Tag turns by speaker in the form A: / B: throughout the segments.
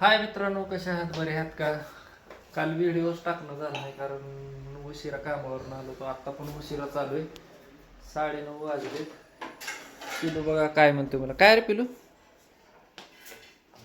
A: हाय मित्रांनो कशा आहात? बरे आहात का? काल व्हिडिओज टाकणं झालं नाही कारण उशिरा कामावरून आलो तो आत्ता पण उशिरा चालू आहे. साडेनऊ वाजले. पिलू बघा काय म्हणतो मला. काय रे पिलू?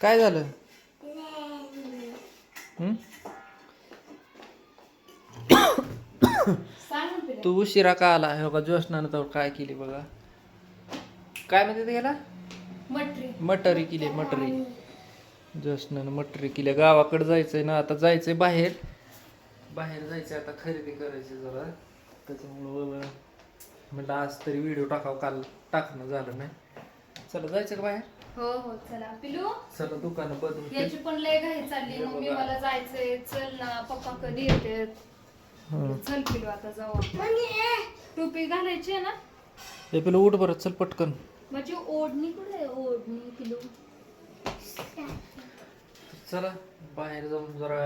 A: काय झालं? तू उशिरा का आला? हे बघा जोशनानं तर काय केली बघा. काय म्हणते गेला
B: मटरी.
A: मटरी केली मटरी. जोशनानं मटरी केली गावाकडे जायचंय ना आता जायचंय बाहेर. बाहेर जायचंय आता खरेदी करायची जरा. त्याच्यामुळं म्हटलं आज तरी व्हिडिओ टाकावं काल टाकणं झालं नाही. चला जायचं का बाहेर?
B: हो हो चला. पिलू
A: चला दुकानं बंद होते
B: याची पण लय घाई चालली. मम्मी मला जायचंय. चल ना पप्पा कधी येते. चल पिलू आता जाऊ आपण. टोपी घालायची आहे ना?
A: हे पिलू उठ बरं चल पटकन.
B: माझी ओढणी कुठे आहे? ओढणी पिलू.
A: चला बाहेर जाऊन जरा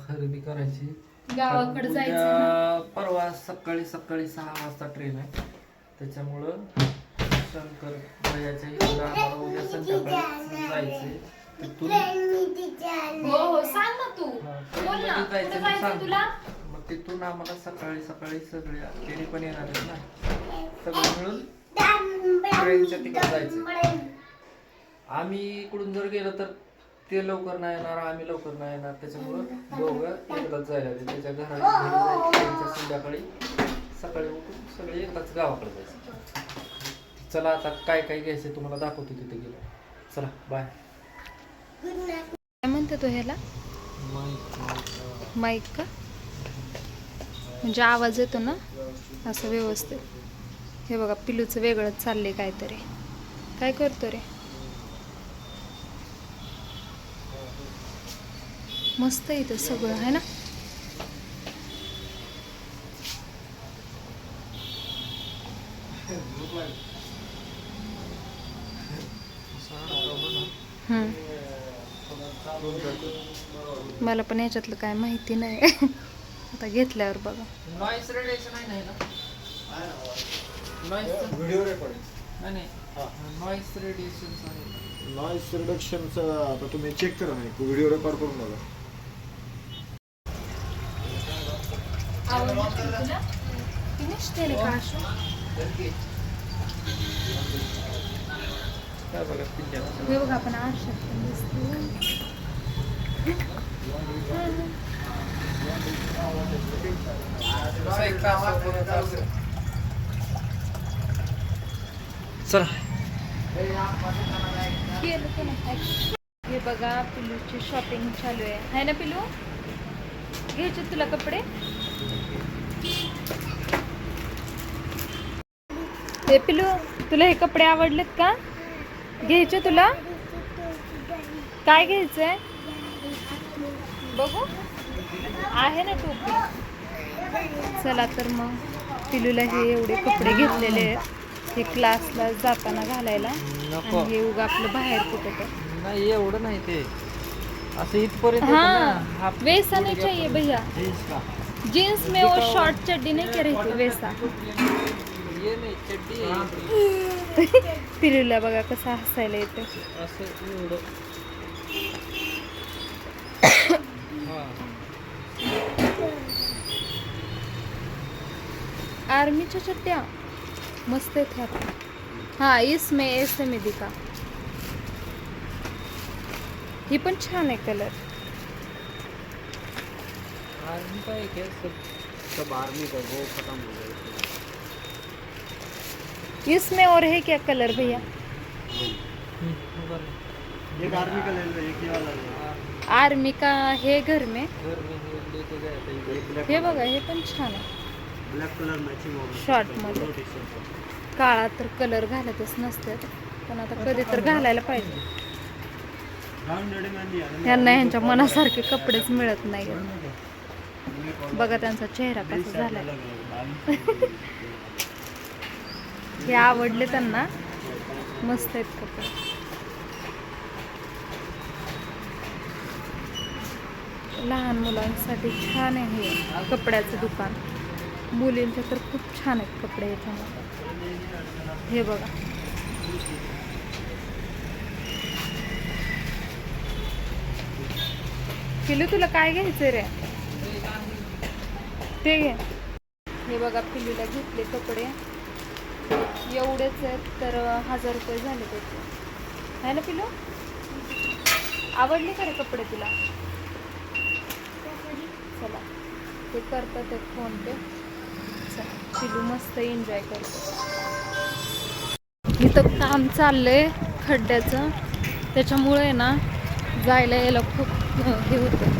A: खरेदी करायची.
B: गावाकडे जायचं
A: परवा सकाळी सकाळी सहा वाजता ट्रेन आहे. त्याच्यामुळं शंकर भैयाच्या इकडं आम्हाला उद्या संध्याकाळी जायचंय. तिथून
B: हो हो सांग ना तू.
A: हा,
B: बोल ना.
A: ट्रेनमध्ये
B: कुठे
A: जायचं
B: जायचं
A: सांग.
B: तुला?
A: मग तिथून आम्हाला सकाळी सकाळी सगळे तेरी पण येणार आहेत ना. सगळे मिळून ट्रेनच्या तिकडे जायचं. आम्ही इकडून जर गेलो तर ते लवकर नाही येणार आम्ही लवकर नाही येणार. त्याच्यामुळं दोघं एकदाच जायला त्याच्या घरा घरी जायचं त्यांच्या संध्याकाळी. सकाळी उठून सगळे एकदाच गावाकडे जायचं. चला आता काय काय घ्यायचं तुम्हाला दाखवतो तिथे गेलो. चला बाय
B: काय म्हणते तो ह्याला? माईक का? म्हणजे आवाज येतो ना? असं व्यवस्थित. हे बघा पिलूचं वेगळंच चाललंय काहीतरी. काय करतो रे? मस्त आहे इथं सगळं आहे ना? हम्म. मला पण याच्यातलं काय माहिती नाही. आता घेतल्यावर बघा.
A: नॉईस रेडिएशन आहे नाही ना नॉईस
C: व्हिडिओ रेकॉर्डिंग
A: नाही नाही. नॉईस रेडिएशन आहे.
C: नॉईस रिडक्शनचं आता तुम्ही चेक करा नाही व्हिडिओ रेकॉर्ड करून बघा.
B: हे बघा आपण
A: चला.
B: केलं नाही? हे बघा पिलूची शॉपिंग चालू आहे. आहे ना पिलू? घ्यायचे तुला कपडे? हे पिलू तुला हे कपडे आवडलेत का? घ्यायचे तुला? काय घ्यायचंय? बघू. आहे ना टोपी. चला तर मग पिलूला हे एवढे कपडे घेतलेले आहेत. हे क्लासला जाताना घालायला. आणि हे उगा आपलं बाहेर कुठं तर.
A: नाही एवढं नाही ते. असं इथपर्यंत येतं
B: हाँ वैसा नहीं चाहिए भैया.
A: जीन्स
B: में वो शॉर्ट चड्डी नहीं रहती वैसा. पिलूला बघा कसं हसायला येते
A: हा।
B: आर्मीच्या चड्ड्या. मस्त आहेत. हाँ इसमें ऐसे में दिखा. ही पण छान आहे कलर.
A: आर्मी का एक है सब
C: सब आर्मी का वो खत्म हो गया.
B: इसमें और है क्या कलर भैया.
C: एक आर्मी का ले लो एक ये वाला ले
B: आर्मी का है घर में।
A: हे
B: बघा हे पण छान आहे.
C: ब्लॅक कलर मॅचिंग
B: Short मध्ये. काळा तर कलर घालतच नसतात पण आता कधी तर घालायला पाहिजे. त्यांना ह्यांच्या मनासारखे कपडेच मिळत नाही बघा त्यांचा चेहरा कसा झालाय. हे आवडले त्यांना. मस्त आहेत कपडे. लहान मुलांसाठी छान आहे हे कपड्याचं दुकान. मुलींचे तर खूप छान आहेत कपडे याच्यामध्ये. हे बघा. पिलू तुला काय घ्यायचं रे? ते घे. हे बघा पिलूला घेतले कपडे. एवढेच आहेत तर हजार रुपये झाले त्याचे. आहे ना पिलो आवडले का रे कपडे तुला? चला ते करतात आहेत फोन पे. चला पिलू मस्त एन्जॉय करतो. इथं काम चाललंय खड्ड्याचं. त्याच्यामुळे ना जायला यायला खूप हे होतं.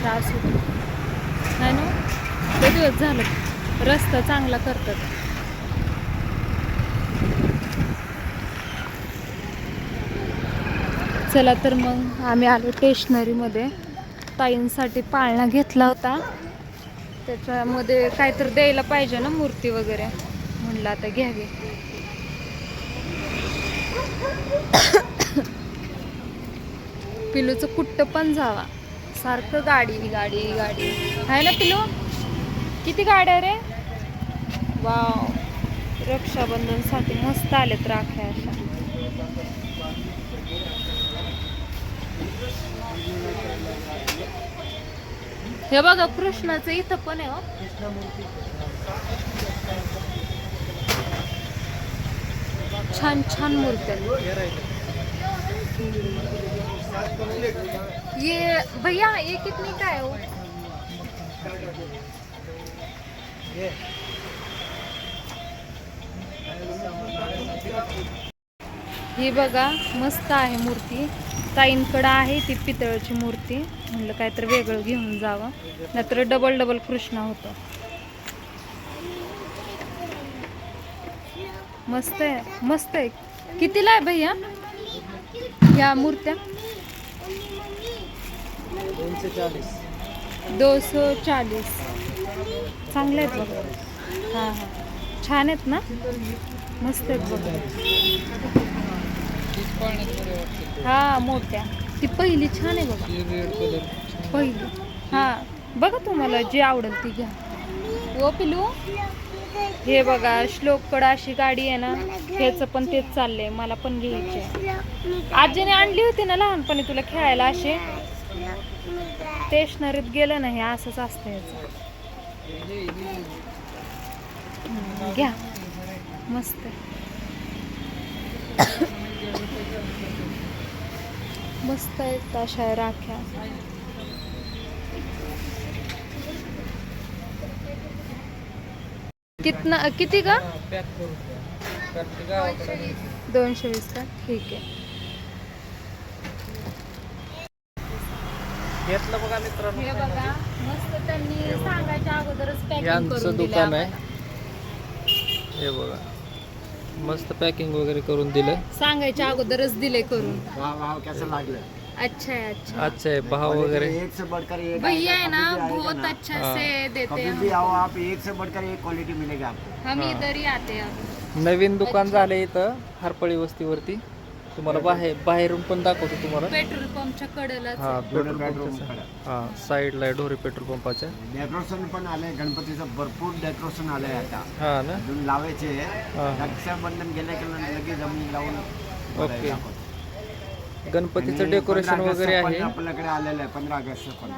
B: त्रास होतो. नाही ना? ते दिवस झालं. रस्ता चांगला करतात. चला तर मग आम्ही आलो स्टेशनरीमध्ये ताईंसाठी पाळणा घेतला होता. त्याच्यामध्ये काहीतरी द्यायला पाहिजे ना मूर्ती वगैरे? म्हणलं आता घ्यावी. पिलूचं कुट्ट पण जावा सारखं गाडी गाडी गाडी. आहे ना पिलू? किती गाड्या रे? वाव. रक्षाबंधनसाठी मस्त आलेत राख्या अशा. हे बघा कृष्णाचं इथं पण आहे हो. छान छान मूर्त्या. ये भैया ये कितनी का है. वो ही बघा मस्त आहे मूर्ती. ताईंकडं आहे ती पितळची मूर्ती. म्हणलं तर वेगळं घेऊन जावं. नाहीतर डबल डबल कृष्ण होतं. मस्त आहे मस्त आहे. कितीला आहे भैया? या मूर्त्या?
A: दोनशे चाळीस
B: दोनशे चाळीस चांगले आहेत बघा. हां हां. छान आहेत ना? मस्त आहेत बघा. हा मोठ्या. ती पहिली छान आहे बघा. पहिली. हा बघा तुम्हाला जी आवडेल ती घ्या. ओ पिलू? हे बघा श्लोककडं अशी गाडी आहे ना ह्याचं पण तेच चाललंय मला पण घ्यायची आहे. आजीने आणली होती ना लहानपणी तुला खेळायला असे स्टेशनरीत गेलं ना हे असंच असतं ह्याचं. घ्या. मस्त. मस्त आहेत अशा राख्या. कितना किती का दोनशे वीस का? ठीक आहे.
A: घेतलं बघा मित्रांनो.
B: हे बघा मस्त त्यांनी सांगायच्या अगोदरच पॅकिंग करून
A: दुकान आहे. हे बघा. मस्त पॅकिंग वगैरे करून दिलं
B: सांगायच्या अगोदरच दिले करून.
C: वाह वाह कैसा लागलं?
B: अच्छा है अच्छा
A: अच्छा आहे भाव वगैरे.
C: एक से बढ़कर एक
B: भैया है
C: आएगा,
B: ना
C: कभी भी आएगा
B: बहुत। अच्छा
A: हाँ।
B: से देते
C: कभी
B: हैं
C: भी आओ आप एक से बढ़कर एक क्वालिटी मिलेगी आपको।
B: हम। इधर ही आते हैं.
A: नवीन दुकान झाले इथं हरपळी वस्तीवरती. तुम्हाला बाहेर बाहेरून पण दाखवतो तुम्हाला
B: पेट्रोल पंपच्या कडेलाच
A: हा. पेट्रोल
C: बेडरूम
A: पंपाच्या. हा साईडला आहे ढोरे पेट्रोल पंपाच्या
C: डेकोरेशन पण आलंय गणपतीचं भरपूर डेकोरेशन आलंय आता
A: हा ना
C: अजून लावायचे. रक्षाबंधन गेल्या गेलं लगेच जमीन लावून
A: ओके. गणपतीचं डेकोरेशन
C: 15
A: वगैरे आहे
C: आपल्याकडे आलेलं आहे पंधरा ऑगस्ट पण.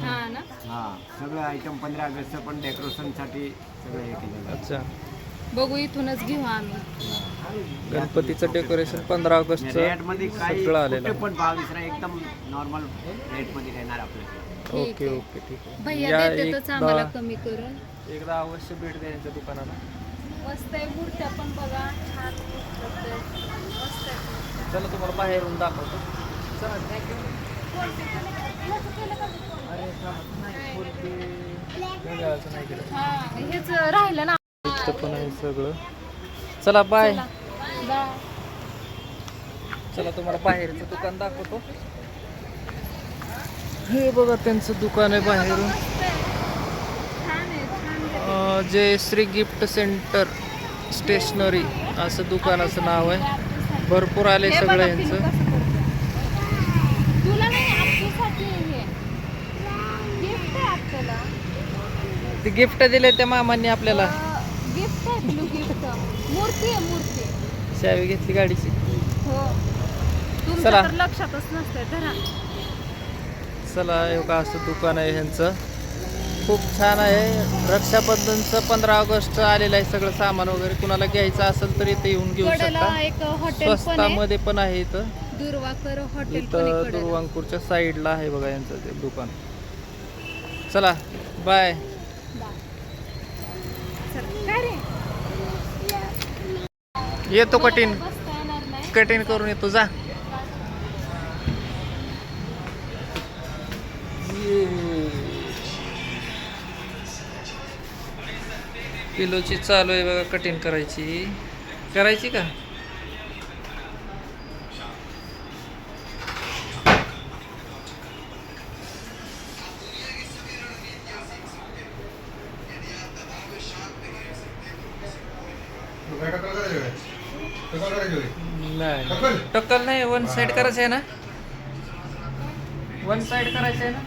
B: हा ना
C: हा सगळं आयटम पंधरा ऑगस्ट पण डेकोरेशनसाठी सगळं हे केलेलं आहे.
A: अच्छा
B: बघू इथूनच घेऊ आम्ही.
A: गणपतीचं डेकोरेशन पंधरा
C: रेट
A: ऑगस्टचं
C: मध्ये काही
A: सगळं आलेलं
C: कुठे पण एकदम नॉर्मल आपल्याकडे
B: ठीक
A: ओके
B: आहे.
A: ओके ठीक आहे.
B: भैया
A: या
B: देतातच आम्हाला
A: एकदा
B: कमी करून.
A: एकदा अवश्य भेट द्या यांच्या दुकानाला.
B: मस्त आहे मूर्त्या पण बघा छान मस्त आहे. मूर्त्या.
A: चला तुम्हाला बाहेरून दाखवतो. नाही, नाही केलं.
B: हा हेच राहिलं ना
A: इथं पण आहे सगळं. चला बाय
B: चला.
A: तुम्हाला बाहेरचं दुकान दाखवतो. हे बघा त्यांचं दुकान आहे बाहेरून.
B: मस्त आहे. छान आहे छान आहे.
A: अं, Jai Shri gift centre stationery असं दुकानाचं नाव आहे. भरपूर आले सगळं यांचं.
B: हे. गिफ्ट
A: दिले त्या मामांनी आपल्याला
B: गिफ्ट आहे पिलू गिफ्ट मूर्ती आहे मूर्ती
A: चावी घेतली गाडीची.
B: हो.
A: चला.
B: तर लक्षातच नसतंय धरा.
A: चला हे का असं दुकान आहे ह्यांचं. खूप छान आहे. रक्षाबंधनचं पंधरा ऑगस्ट आलेलं आहे सगळं सामान वगैरे. कुणाला घ्यायचं असेल तर इथे येऊन घेऊ
B: कडेला
A: शकता.
B: एक हॉटेल पण आहे.
A: स्वस्तामध्ये पण आहे इथं.
B: दुर्वाकर हॉटेल पण आहे
A: इथं
B: कडेला.
A: दुर्वांकूरच्या साईडला आहे बघा यांचं ते दुकान. चला बाय.
B: चला, काय रे?
A: येतो कठीण. कठीण करून येतो जा. किलोची चालू आहे बघा कठीण करायची. करायची का? नाही. टक्कल. नाही वन साइड करायचं आहे ना? वन साइड करायचं आहे ना?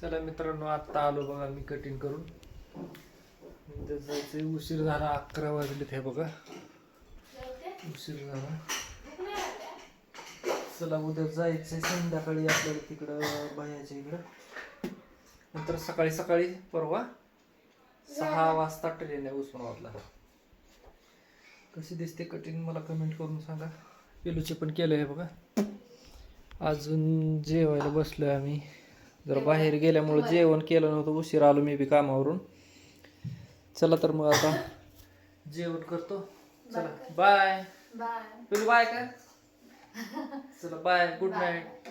A: चला मित्रांनो आत्ता आलो बघा मी कटिंग करून. उशीर झाला अकरा वाजलेत हे बघा. उशीर झाला. चला उद्या जायचंय संध्याकाळी आपल्याला तिकडं बायाच्या इकडं. नंतर सकाळी सकाळी परवा सहा वाजता ट्रेन आहे उस्मानाबादला. कशी दिसते कठीण मला कमेंट करून सांगा. पेलूचे पण केलं आहे बघा. अजून जेवायला बसलोय आम्ही. जरा बाहेर गेल्यामुळं जेवण केलं नव्हतं उशीर आलो मी बी कामावरून. चला तर मग आता. जेवण करतो. चला. बाय.
B: बाय.
A: बाय का? चला बाय गुड नाईट